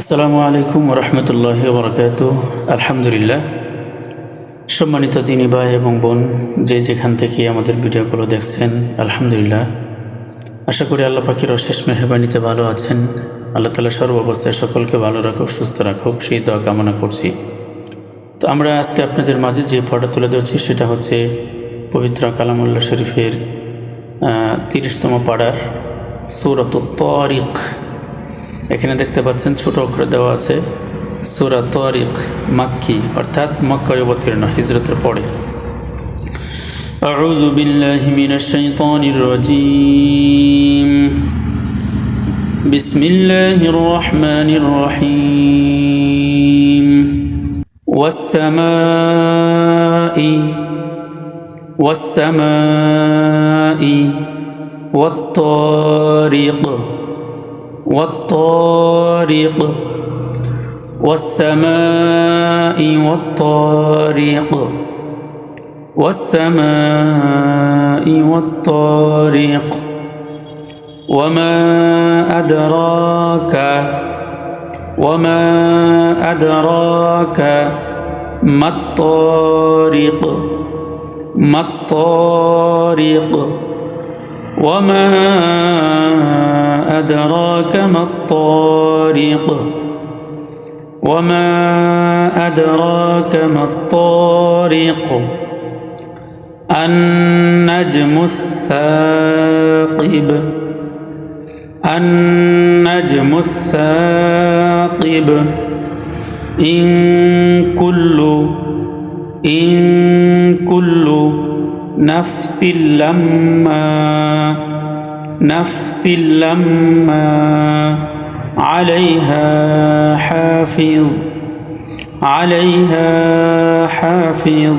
আসসালামু আলাইকুম রহমতুল্লাহ বরকাত আলহামদুলিল্লাহ। সম্মানিত দিনী ভাই এবং বোন, যে যেখান থেকে আমাদের ভিডিওগুলো দেখছেন, আলহামদুলিল্লাহ। আশা করি আল্লাহ পাখির অশেষ মেহরবানিতে ভালো আছেন। আল্লাহ তালা সর্ব অবস্থায় সকলকে ভালো রাখুক, সুস্থ রাখুক, সেই দোয়া কামনা করছি। তো আমরা আজকে আপনাদের মাঝে যে ফটো তুলে ধরছি, সেটা হচ্ছে পবিত্র কালামুল্লাহ শরীফের তিরিশতম পাড়ার সুরত তরিক এখানে দেখতে পাচ্ছেন ছোট অক্ষরে দেওয়া আছে সুরা তরিক মাক্কি অর্থাৎ মক্কায় অবতীর্ণ হিজরতের পরে أعوذ بالله من الشيطان الرجيم بسم الله الرحمن الرحيم والسماء والسماء والطارق والطارق والسماء والطارق والسماء والطارق. وما أدراك وما أدراك ما الطارق ما الطارق. وما أدراك ما الطارق؟ وما أدراك ما الطارق؟ النجم الثاقب. النجم الثاقب. إن كل إن كل نفس لما نفس لما عليها حافظ عليها حافظ.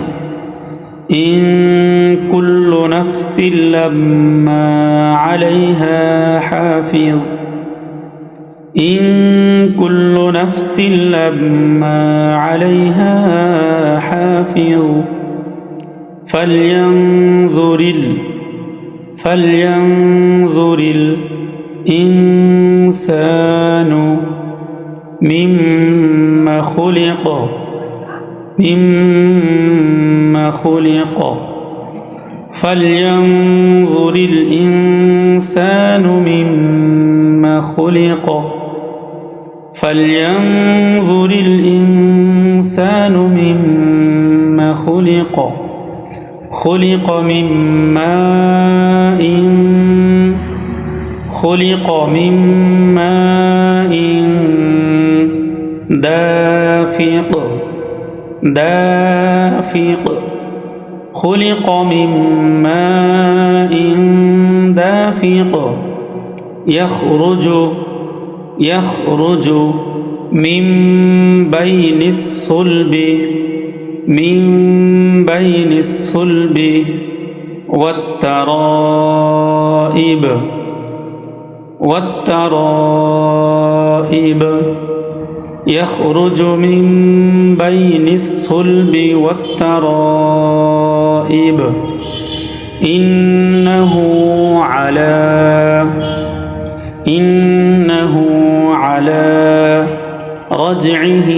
إن كل نفس لما عليها حافظ. إن كل نفس لما عليها حافظ. فلينظر ال فلينظر الإنسان مما خلق مما خلق. فلينظر الإنسان مما خلق. فلينظر الإنسان مما خلق. خلق من ماء خلق من ماء دافق دافق. خلق من ماء دافق. يخرج يخرج من بين الصلب من بين الصلب والترائب. والترائب يخرج من بين الصلب والترائب إنه على إنه على رجعه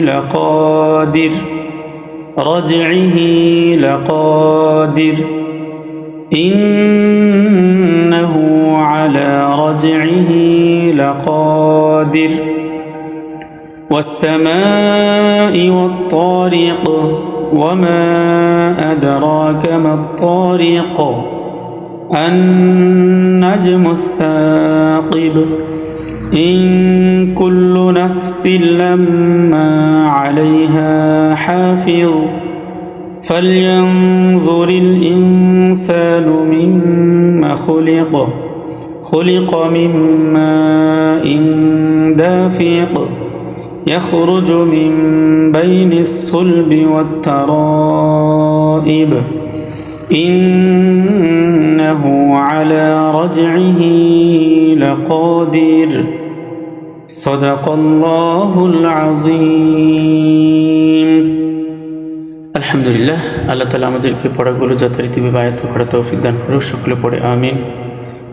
لقادر رجعه لقادر رجعه لقادر. والسماء والطارق وما أدراك ما الطارق. النجم الثاقب. إن كل نفس لما عليها حافظ. فلينظر الإنسان مما خلق. خلق من ماء دافق يخرج من بين الصلب والترائب إنه على رجعه لقادر صدق الله العظيم আলহামদুলিল্লাহ আল্লাহ তালা আমাদেরকে পড়াগুলো যথারীতিভাবে আয়ত্ত করা তৌফিক দান করুক সকলে পড়ে আমিন